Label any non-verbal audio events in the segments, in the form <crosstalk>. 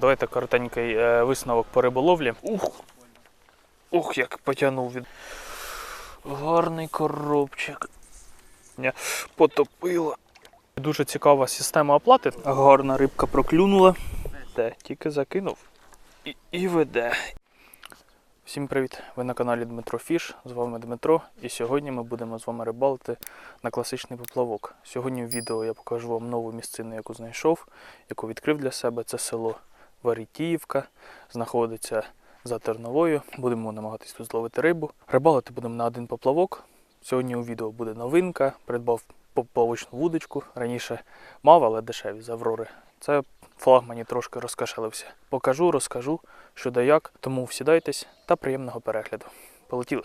Давайте коротенький е, висновок по риболовлі. Ух! Ух, як потягнув від. Гарний коробчик. Ня, потопило. Дуже цікава система оплати. Гарна рибка проклюнула. Де, тільки закинув. І, і веде. Всім привіт! Ви на каналі Дмитро Фіш. З вами Дмитро. І сьогодні ми будемо з вами рибалити на класичний поплавок. Сьогодні в відео я покажу вам нову місцину, яку знайшов, яку відкрив для себе. Це село Варітіївка. Знаходиться за Терновою. Будемо намагатись тут зловити рибу. Рибалити будемо на один поплавок. Сьогодні у відео буде новинка. Придбав поплавочну вудочку. Раніше мав, але дешеві з Аврори. Це флагмані трошки розкашелився. Покажу, розкажу, що да як. Тому всідайтесь та приємного перегляду. Полетіли.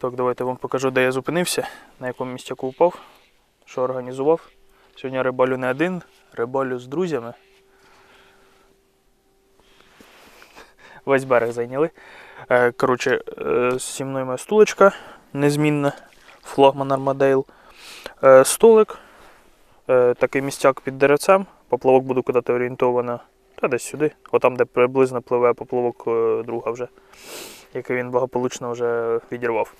Так, давайте вам покажу, де я зупинився, на якому місцяку упав, що організував. Сьогодні рибалю не один, рибалю з друзями. Весь берег зайняли. Е, Коротше, е, зі мною моя стулечка незмінна, флагман Армадейл. Столик, е, такий містяк під деревцем. Поплавок буду кидати орієнтовано та десь сюди, отам, де приблизно пливе поплавок друга вже, який він благополучно вже відірвав.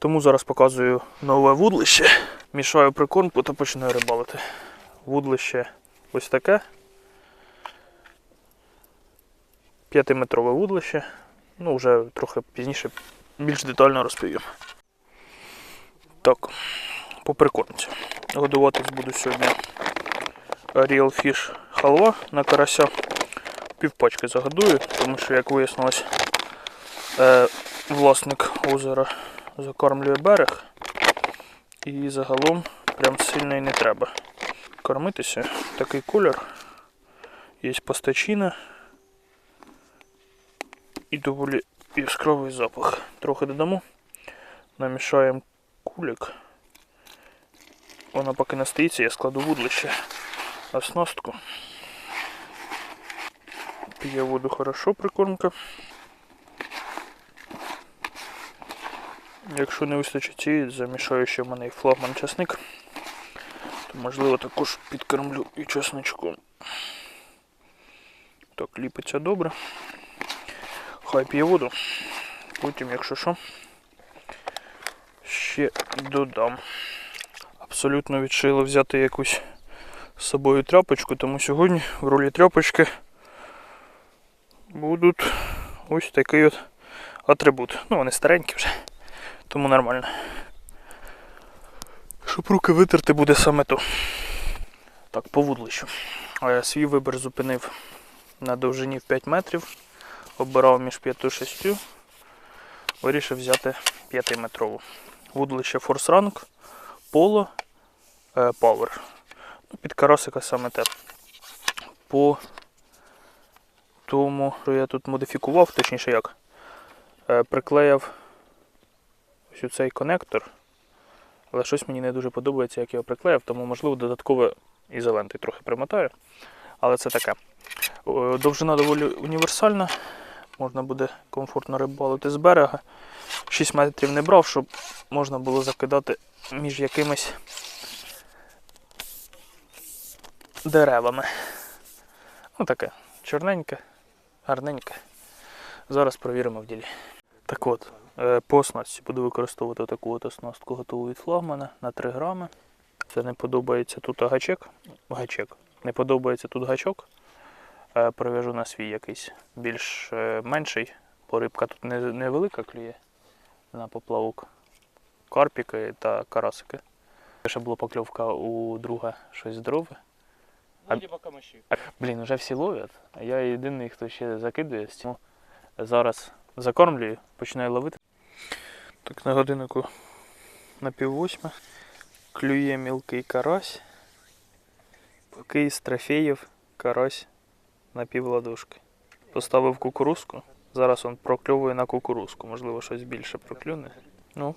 Тому зараз показую нове вудлище. Мішаю прикормку та починаю рибалити. Вудлище ось таке. П'ятиметрове вудлище. Ну, вже трохи пізніше більш детально розповім. Так, по прикормці. Годуватись буду сьогодні Real Fish халва на карася. Півпачки загодую, тому що, як вияснилось, е, власник озера закормлює берег і загалом прям сильно і не треба кормитися. Такий колір. Є пастачина і доволі яскравий запах. Трохи додамо, намішаємо кулик. Вона поки настоїться, я складу вудлище оснастку. П'є воду хорошо, прикормка. Якщо не вистачить цієї, замішаю ще в мене і флагман часник, то можливо також підкормлю і чесночком. Так, ліпиться добре. Хай п'є воду. Потім, якщо що, ще додам. Абсолютно відшило взяти якусь з собою тряпочку, тому сьогодні в ролі тряпочки будуть ось такий от атрибут. Ну, вони старенькі вже тому нормально. Щоб руки витерти буде саме то. Так, по вудлищу. Е, Свій вибір зупинив на довжині в 5 метрів. Обирав між 5 і 6. Вирішив взяти 5-метрову. Вудлище Force Rank, Polo е, Power. Ну, Під карасика саме те. По тому, що я тут модифікував, точніше як, е, приклеяв ось цей конектор. Але щось мені не дуже подобається, як я його приклеїв, тому можливо додатково ізоленти трохи примотаю. Але це таке. Довжина доволі універсальна. Можна буде комфортно рибалити з берега. 6 метрів не брав, щоб можна було закидати між якимись деревами. Ну таке, чорненьке, гарненьке. Зараз провіримо в ділі. Так от, по оснастці буду використовувати таку от оснастку готову від флагмана на 3 грами. Це не подобається тут гачек. гачек. Не подобається тут гачок. Е, Прив'яжу на свій якийсь більш е, менший, бо рибка тут не- невелика клює на поплавок. Карпіки та карасики. Ще була покльовка у друга щось здорове. А- Ну. Блін, вже всі ловлять, а я єдиний, хто ще закидує. Тому зараз закормлюю, починаю ловити. Так, на годиннику на пів восьми. Клює мілкий карась. Поки з трофеїв карась на пів ладошки. Поставив кукурузку. Зараз він прокльовує на кукурузку. Можливо, щось більше проклюне. Ну,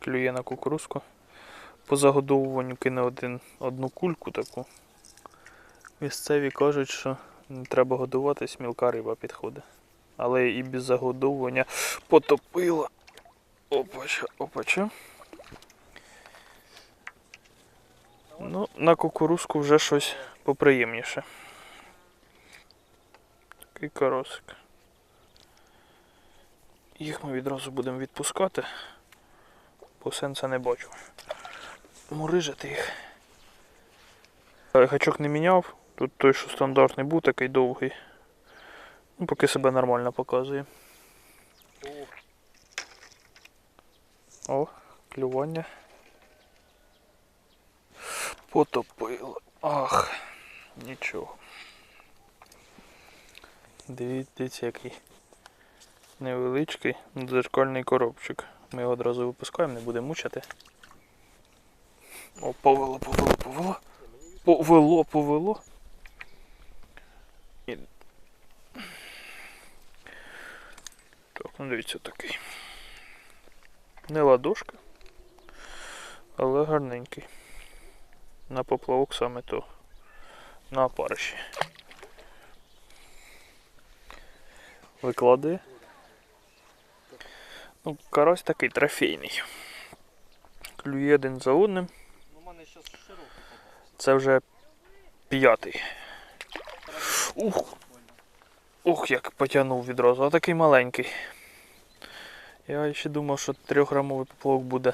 клює на кукурузку. По загодовуванню кине один, одну кульку таку. Місцеві кажуть, що не треба годуватись, мілка риба підходить. Але і без загодовування потопила. Опача, опача. Ну, на кукурузку вже щось поприємніше. Такий каросик. Їх ми відразу будемо відпускати, бо сенса не бачу. Мурижити їх. Гачок не міняв. Тут той, що стандартний був, такий довгий. Ну, поки себе нормально показує. О, клювання. Потопило. Ах, нічого. Дивіться, який невеличкий дзеркальний коробчик. Ми його одразу випускаємо, не будемо мучити. О, повело, повело, повело. Повело, повело. І... Так, ну дивіться такий. Не ладошка, але гарненький. На поплавок саме то. На опариші. Викладає. Ну, карась такий трофейний. Клює один за одним. Це вже п'ятий. Ух! Ух, як потягнув відразу, а такий маленький. Я ще думав, що трьохграмовий поплавок буде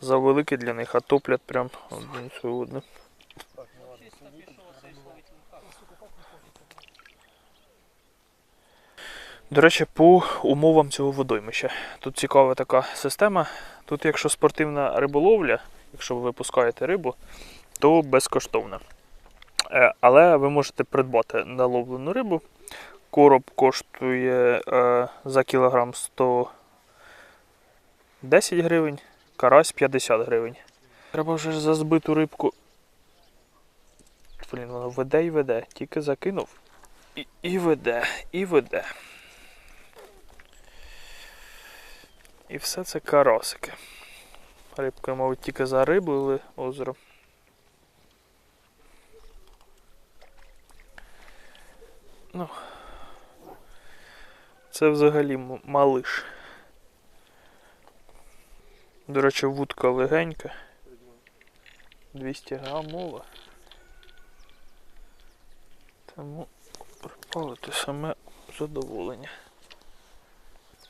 завеликий для них, а топлять прям один лунка. До речі, по умовам цього водоймища. Тут цікава така система. Тут, якщо спортивна риболовля, якщо ви випускаєте рибу, то безкоштовно. Е, Але ви можете придбати наловлену рибу. Короб коштує е, за кілограм 110 гривень, карась 50 гривень. Треба вже за збиту рибку. Блін, воно веде і веде. Тільки закинув. І, і веде, і веде. І все це карасики. Рибка, мабуть, тільки зариблили озеро. Ну, це взагалі малиш. До речі, вудка легенька. 200 грамова. Тому припалити саме задоволення.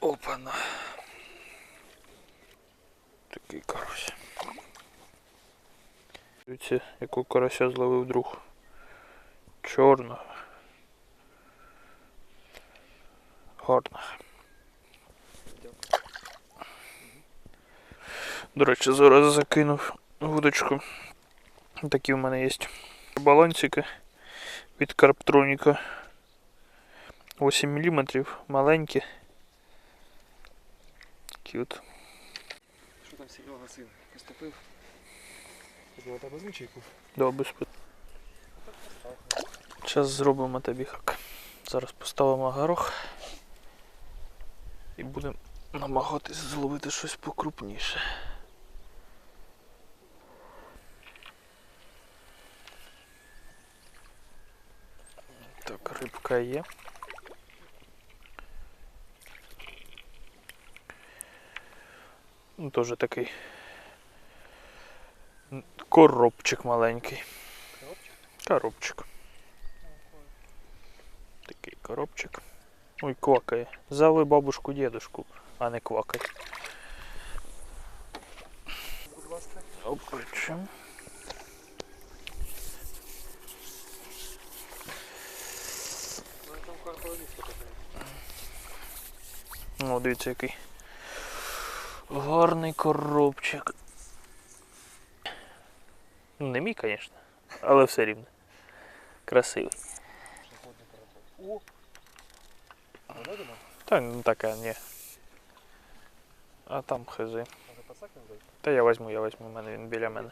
Опана. Такий карась. Дивіться, яку карася зловив друг. Чорного. Гарно. До речі, зараз закинув вудочку. Такі в мене є балансики від Карптроніка. 8 мм, маленькі. Кют. Що там Серега син? Поступив? Знову тебе звичайку. Да, без Зараз зробимо тобі хак. Зараз поставимо горох і будемо намагатись зловити щось покрупніше. Так, рибка є. Ну, теж такий коробчик маленький. Коробчик? Коробчик. Такий коробчик. Ой, квакає. Зови бабушку дедушку, а не квакай. Будь ласка. Опачу. Ну, там карповалістка така. О, дивіться який. Гарний коробчик. Ну, не мій, звісно, але все рівно. Красивий. О! Та ну така, ні. А там не? Та я візьму, я візьму, мене він біля мене.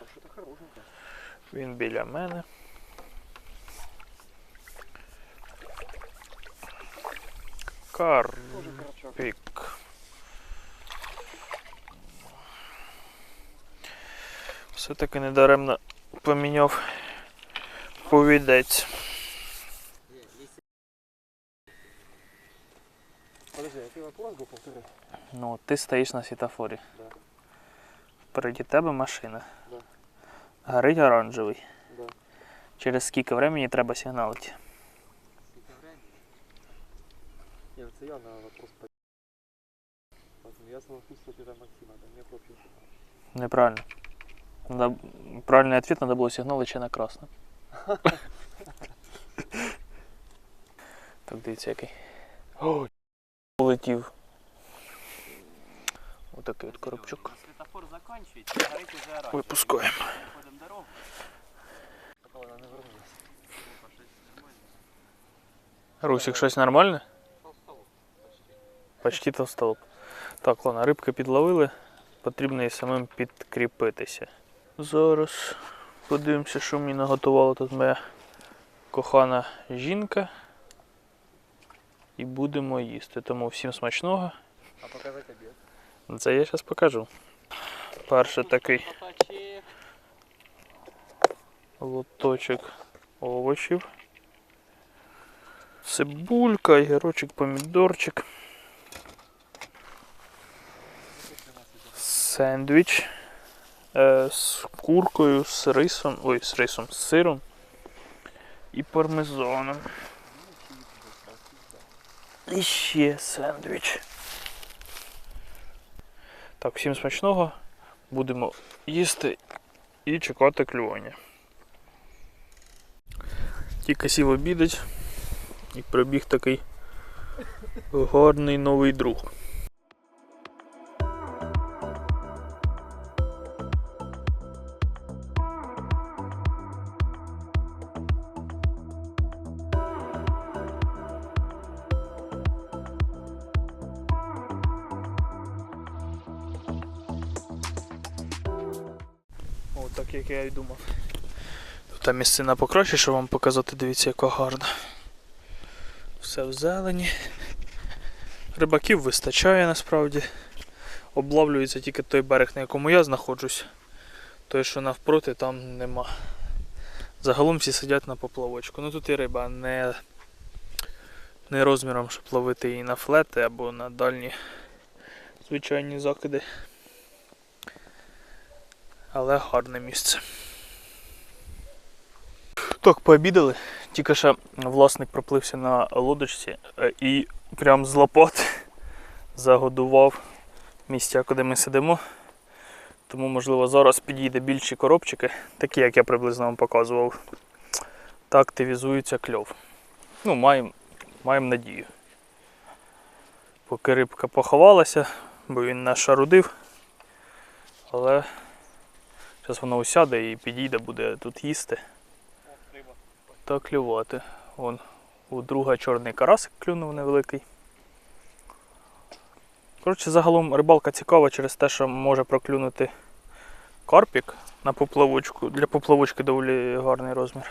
Він біля мене. Тоже карачок. Карпік. Все-таки недаремно поміняв повідець. Подожди, а ты вопрос был, повтори. Ну, ти стоїш на світофорі. Да. Впереді тебе машина. Да. Горить оранжевий. Да. Через скільки времени треба сигналити? Не, это я на вопрос по... Поэтому я самопутствую тебя Максима, да мне профиль. Неправильно. Надо... Правильний відповідь треба було сигналити ще на красно. так, дивіться який. О, полетів. Отакий от коробчук. Светофор заканчивается, горит уже оранжевый. Випускаємо. Ходим дорогу. Пока она не вернулась. Опа, щось нормально. Русик, щось нормальне? Почти. Почти. Так, ладно, рибки підловили. Потрібно і самим підкріпитися. Зараз подивимося, що мені наготувала тут моя кохана жінка. І будемо їсти. Тому всім смачного. А показать обед? Це я зараз покажу. Перший такий лоточок овочів. Цибулька, огірочок, помідорчик. Сендвіч е, з куркою, з рисом, ой, з рисом, з сиром і пармезаном. І ще сендвіч. Так, всім смачного. Будемо їсти і чекати клювання. Тільки сів обідать і прибіг такий гарний новий друг. Так як я і думав. Тут місцина покраще, щоб вам показати, дивіться, яка гарна. Все в зелені. Рибаків вистачає насправді. Облавлюється тільки той берег, на якому я знаходжусь. Той, що навпроти, там нема. Загалом всі сидять на поплавочку. Ну тут і риба не, не розміром, щоб ловити її на флети або на дальні звичайні закиди. Але гарне місце. Так, пообідали. Тільки що власник проплився на лодочці е, і прям з лопат <laughs> загодував місця, куди ми сидимо. Тому, можливо, зараз підійде більші коробчики, такі, як я приблизно вам показував. Та активізується кльов. Ну, маємо маєм надію. Поки рибка поховалася, бо він нас шарудив. Але зараз воно усяде і підійде, буде тут їсти та клювати. Вон у друга чорний карасик клюнув невеликий. Коротше, загалом рибалка цікава через те, що може проклюнути карпік на поплавочку. Для поплавочки доволі гарний розмір.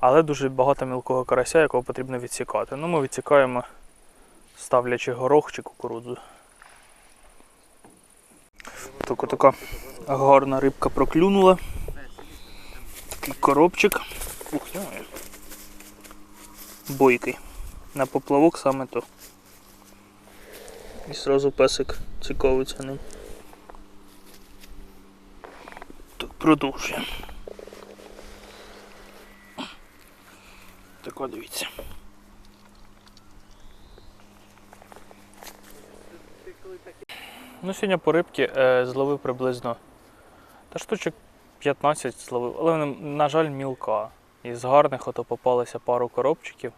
Але дуже багато мілкого карася, якого потрібно відсікати. Ну, ми відсікаємо, ставлячи горох чи кукурудзу. Тільки така гарна рибка проклюнула. Такий коробчик. Ух. Бойкий. На поплавок саме то. І сразу песик цікавиться ним. Так, продовжуємо. Так, от дивіться. Ну, сьогодні по рибки е, зловив приблизно. Та штучок 15 зловив, але вони, на жаль, мілка. Із гарних ото попалося пару коробчиків.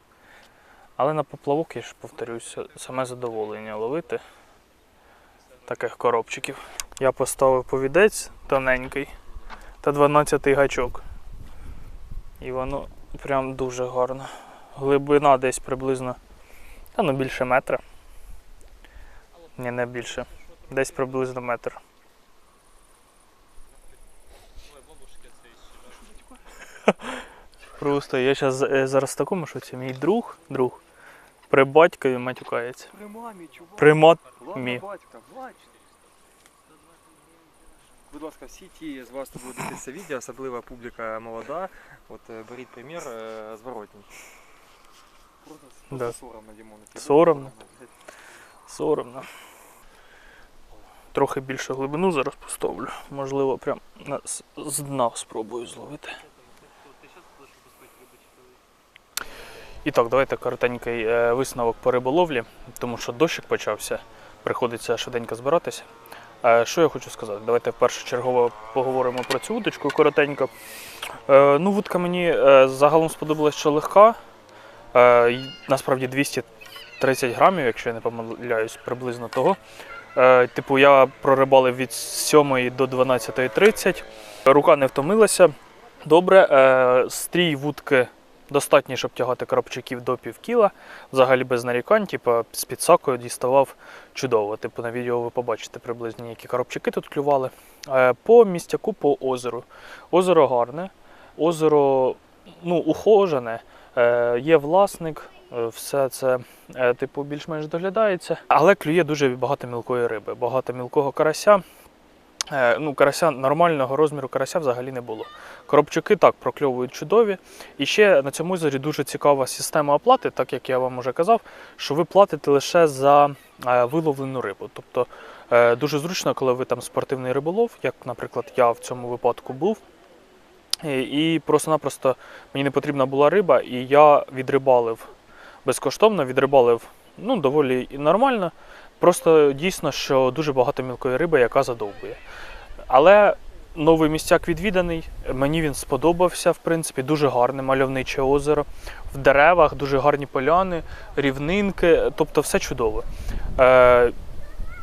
Але на поплавок, я ж повторюсь, саме задоволення ловити таких коробчиків. Я поставив повідець тоненький та 12 гачок. І воно прям дуже гарно. Глибина десь приблизно, та ну більше метра. Ні, не більше. Десь приблизно метр. Просто я зараз, зараз в такому шоці. Мій друг, друг При батькові матюкається. При мамі, чувак. При. Ладно, батька, бачите. Будь ласка, всі ті з вас, хто буде дивитися відео, особливо публіка молода, от е, беріть примір е, зворотній. Просто, Да. просто соромно, Дімон. Соромно. Соромно. Трохи більше глибину зараз поставлю. Можливо, прям на, з- з дна спробую зловити. Ти зараз будеш пускати риби чи коли? І так, давайте коротенький е, висновок по риболовлі, тому що дощик почався, приходиться швиденько збиратися. Е, Що я хочу сказати? Давайте першочергово поговоримо про цю вудочку коротенько. Е, Ну, вудка мені загалом сподобалась, що легка. Насправді 230 грамів, якщо я не помиляюсь, приблизно того. Типу, я прорибалив від 7 до 12.30. Рука не втомилася. Добре, стрій вудки достатньо, щоб тягати коробчиків до пів кіла. Взагалі без нарікань, типу, з підсакою діставав чудово. Типу, на відео ви побачите приблизно, які коробчики тут клювали. Е, По містяку, по озеру. Озеро гарне, озеро ну, ухожене, е, є власник, е, все це типу, більш-менш доглядається. Але клює дуже багато мілкої риби, багато мілкого карася. Е, Ну, карася нормального розміру карася взагалі не було. Коробчики так прокльовують чудові. І ще на цьому озері дуже цікава система оплати, так як я вам вже казав, що ви платите лише за е, виловлену рибу. Тобто е, дуже зручно, коли ви там спортивний риболов, як, наприклад, я в цьому випадку був. І, просто-напросто мені не потрібна була риба, і я відрибалив безкоштовно, відрибалив ну, доволі нормально. Просто дійсно, що дуже багато мілкої риби, яка задовбує. Але новий містяк відвіданий, мені він сподобався, в принципі, дуже гарне мальовниче озеро. В деревах дуже гарні поляни, рівнинки, тобто все чудово. Е,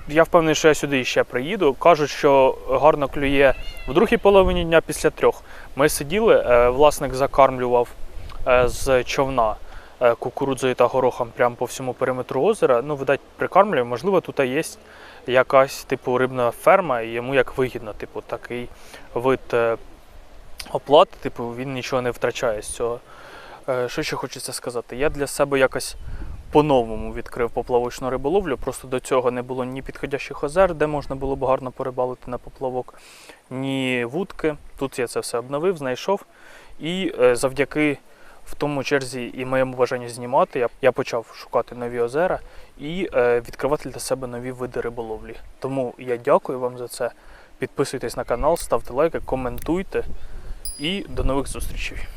я впевнений, що я сюди ще приїду. Кажуть, що гарно клює в другій половині дня після трьох. Ми сиділи, е, власник закармлював е, з човна кукурудзою та горохом прямо по всьому периметру озера. Ну, видать, прикармлює. Можливо, тут є якась типу рибна ферма, і йому як вигідно, типу, такий вид е, оплати, типу, він нічого не втрачає з цього. Е, Що ще хочеться сказати? Я для себе якось по-новому відкрив поплавочну риболовлю. Просто до цього не було ні підходящих озер, де можна було б гарно порибалити на поплавок, ні вудки. Тут я це все обновив, знайшов. І е, завдяки в тому черзі і моєму бажанню знімати, я, я почав шукати нові озера і е, відкривати для себе нові види риболовлі. Тому я дякую вам за це. Підписуйтесь на канал, ставте лайки, коментуйте і до нових зустрічей.